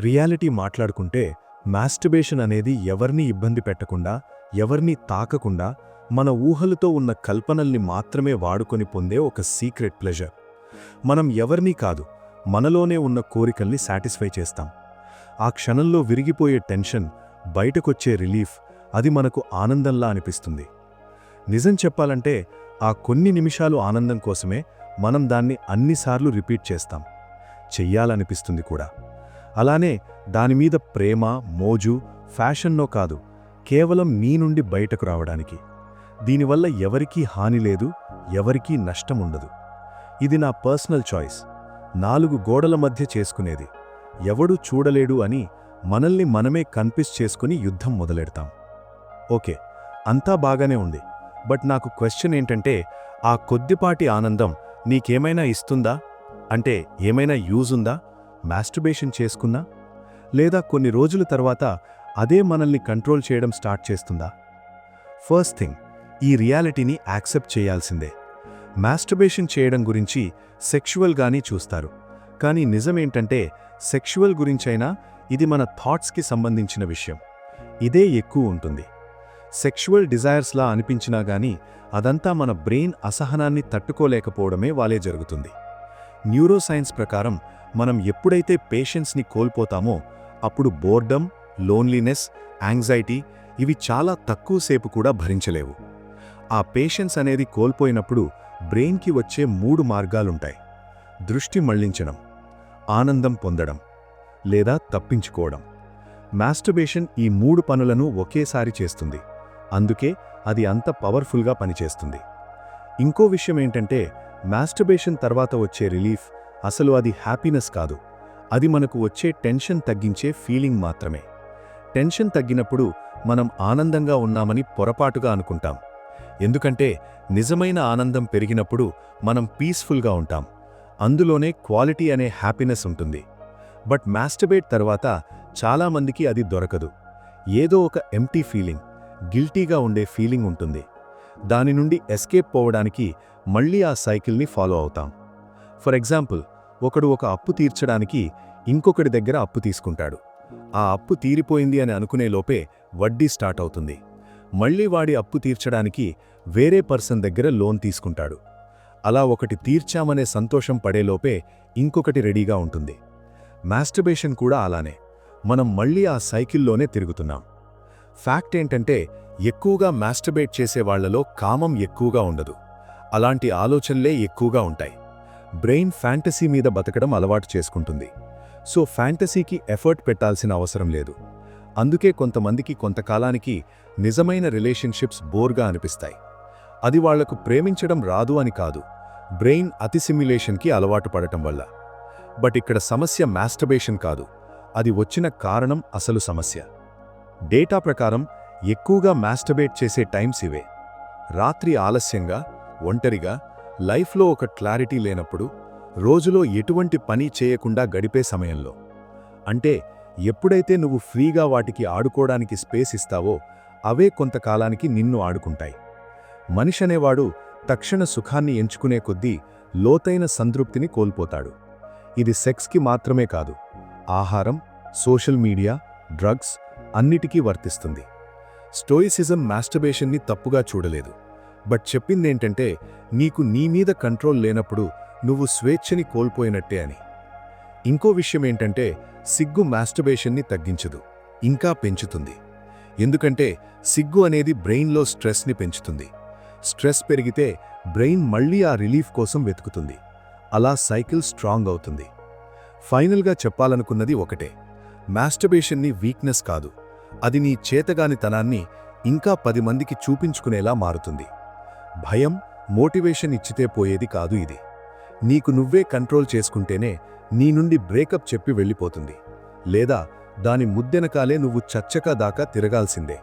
Reality మాట్లాడుకుంటే masturbation అనేది ఎవరిని ఇబ్బంది పెట్టకుండా ఎవరిని తాకకుండా మన ఊహలతో ఉన్న కల్పనల్ని మాత్రమే వాడుకొని పొందే ఒక సీక్రెట్ ప్లెజర్. మనం ఎవరినీ కాదు మనలోనే ఉన్న కోరికల్ని సాటిస్ఫై చేస్తాం. ఆ క్షణంలో విరిగిపోయే టెన్షన్ బయటకొచ్చే రిలీఫ్ అది మనకు ఆనందంలా అనిపిస్తుంది. నిజం చెప్పాలంటే ఆ కొన్ని నిమిషాలు ఆనందం కోసమే మనం దాన్ని అన్నిసార్లు రిపీట్ చేస్తాం. చెయ్యాలనిపిస్తుంది కూడా. అలానే దానిమీద ప్రేమ మోజు ఫ్యాషన్నో కాదు కేవలం మీ నుండి బయటకు రావడానికి. దీనివల్ల ఎవరికీ హాని లేదు ఎవరికీ నష్టముండదు. ఇది నా పర్సనల్ చాయిస్. నాలుగు గోడల మధ్య చేసుకునేది. ఎవడూ చూడలేడు అని మనల్ని మనమే కన్పిస్ చేసుకుని యుద్ధం మొదలెడతాం. ఓకే అంతా బాగానే ఉంది. బట్ నాకు క్వశ్చన్ ఏంటంటే ఆ కొద్దిపాటి ఆనందం నీకేమైనా ఇస్తుందా? అంటే ఏమైనా యూజ్ ఉందా? మాస్టర్బేషన్ చేసుకున్నా లేదా కొన్ని రోజుల తర్వాత అదే మనల్ని కంట్రోల్ చేయడం స్టార్ట్ చేస్తుందా? ఫస్ట్ థింగ్ ఈ రియాలిటీని యాక్సెప్ట్ చేయాల్సిందే. మాస్టర్బేషన్ చేయడం గురించి సెక్షువల్గానే చూస్తారు. కానీ నిజమేంటంటే సెక్షువల్ గురించైనా ఇది మన థాట్స్కి సంబంధించిన విషయం. ఇదే ఎక్కువ ఉంటుంది. సెక్షువల్ డిజైర్స్లా అనిపించినా గానీ అదంతా మన బ్రెయిన్ అసహనాన్ని తట్టుకోలేకపోవడమే వాలే జరుగుతుంది. న్యూరోసైన్స్ ప్రకారం మనం ఎప్పుడైతే పేషెన్స్ని కోల్పోతామో అప్పుడు బోర్డమ్ లోన్లీనెస్ యాంగ్జైటీ ఇవి చాలా తక్కువసేపు కూడా భరించలేవు. ఆ పేషెన్స్ అనేది కోల్పోయినప్పుడు బ్రెయిన్కి వచ్చే మూడు మార్గాలుంటాయి. దృష్టి మళ్ళించడం ఆనందం పొందడం లేదా తప్పించుకోవడం. మాస్టర్బేషన్ ఈ మూడు పనులను ఒకేసారి చేస్తుంది. అందుకే అది అంత పవర్ఫుల్గా పనిచేస్తుంది. ఇంకో విషయం ఏంటంటే మాస్టర్బేషన్ తర్వాత వచ్చే రిలీఫ్ అసలు అది హ్యాపీనెస్ కాదు. అది మనకు వచ్చే టెన్షన్ తగ్గించే ఫీలింగ్ మాత్రమే. టెన్షన్ తగ్గినప్పుడు మనం ఆనందంగా ఉన్నామని పొరపాటుగా అనుకుంటాం. ఎందుకంటే నిజమైన ఆనందం పెరిగినప్పుడు మనం పీస్ఫుల్గా ఉంటాం. అందులోనే క్వాలిటీ అనే హ్యాపీనెస్ ఉంటుంది. బట్ మాస్టర్బేట్ తర్వాత చాలామందికి అది దొరకదు. ఏదో ఒక ఎంటీ ఫీలింగ్ గిల్టీగా ఉండే ఫీలింగ్ ఉంటుంది. దాని నుండి ఎస్కేప్ పోవడానికి మళ్ళీ ఆ సైకిల్ని ఫాలో అవుతాం. ఫర్ ఎగ్జాంపుల్ ఒకడు ఒక అప్పు తీర్చడానికి ఇంకొకడి దగ్గర అప్పు తీసుకుంటాడు. ఆ అప్పు తీరిపోయింది అని అనుకునే లోపే వడ్డీ స్టార్ట్ అవుతుంది. మళ్ళీ వాడి అప్పు తీర్చడానికి వేరే పర్సన్ దగ్గర లోన్ తీసుకుంటాడు. అలా ఒకటి తీర్చామనే సంతోషం పడేలోపే ఇంకొకటి రెడీగా ఉంటుంది. మాస్టర్బేషన్ కూడా అలానే. మనం మళ్ళీ ఆ సైకిల్లోనే తిరుగుతున్నాం. ఫ్యాక్ట్ ఏంటంటే ఎక్కువగా మాస్టర్బేట్ చేసేవాళ్ళలో కామం ఎక్కువగా ఉండదు. అలాంటి ఆలోచనలే ఎక్కువగా ఉంటాయి. బ్రెయిన్ ఫ్యాంటసీ మీద బతకడం అలవాటు చేసుకుంటుంది. సో ఫ్యాంటసీకి ఎఫర్ట్ పెట్టాల్సిన అవసరం లేదు. అందుకే కొంతమందికి కొంతకాలానికి నిజమైన రిలేషన్షిప్స్ బోర్గా అనిపిస్తాయి. అది వాళ్ళకు ప్రేమించడం రాదు అని కాదు బ్రెయిన్ అతి సిమ్యులేషన్కి అలవాటు పడటం వల్ల. బట్ ఇక్కడ సమస్య మాస్టర్బేషన్ కాదు అది వచ్చిన కారణం అసలు సమస్య. డేటా ప్రకారం ఎక్కువగా మాస్టర్బేట్ చేసే టైమ్స్ ఇవే. రాత్రి ఆలస్యంగా ఒంటరిగా లైఫ్లో ఒక క్లారిటీ లేనప్పుడు రోజులో ఎటువంటి పని చేయకుండా గడిపే సమయంలో. అంటే ఎప్పుడైతే నువ్వు ఫ్రీగా వాటికి ఆడుకోవడానికి స్పేస్ ఇస్తావో అవే కొంతకాలానికి నిన్ను ఆడుకుంటాయి. మనిషనేవాడు తక్షణ సుఖాన్ని ఎంచుకునే కొద్దీ లోతైన సంతృప్తిని కోల్పోతాడు. ఇది సెక్స్కి మాత్రమే కాదు ఆహారం సోషల్ మీడియా డ్రగ్స్ అన్నిటికీ వర్తిస్తుంది. స్టోయిసిజం మాస్టర్బేషన్ని తప్పుగా చూడలేదు. బట్ చెప్పిందేంటంటే నీకు నీ మీద కంట్రోల్ లేనప్పుడు నువ్వు స్వేచ్ఛని కోల్పోయినట్టే అని. ఇంకో విషయం ఏంటంటే సిగ్గు మాస్టర్బేషన్ని తగ్గించదు ఇంకా పెంచుతుంది. ఎందుకంటే సిగ్గు అనేది బ్రెయిన్లో స్ట్రెస్ని పెంచుతుంది. స్ట్రెస్ పెరిగితే బ్రెయిన్ మళ్ళీ ఆ రిలీఫ్ కోసం వెతుకుతుంది. అలా సైకిల్ స్ట్రాంగ్ అవుతుంది. ఫైనల్గా చెప్పాలనుకున్నది ఒకటే మాస్టర్బేషన్ని వీక్నెస్ కాదు అది నీ చేతగానితనాన్ని ఇంకా పది మందికి చూపించుకునేలా మారుతుంది. భయం మోటివేషన్ ఇచ్చితే పోయేది కాదు ఇది. నీకు నువ్వే కంట్రోల్ చేసుకుంటేనే నీ నుండి బ్రేకప్ చెప్పి వెళ్ళిపోతుంది. లేదా దాని ముద్దెనకాలే నువ్వు చచ్చక దాకా తిరగాల్సిందే.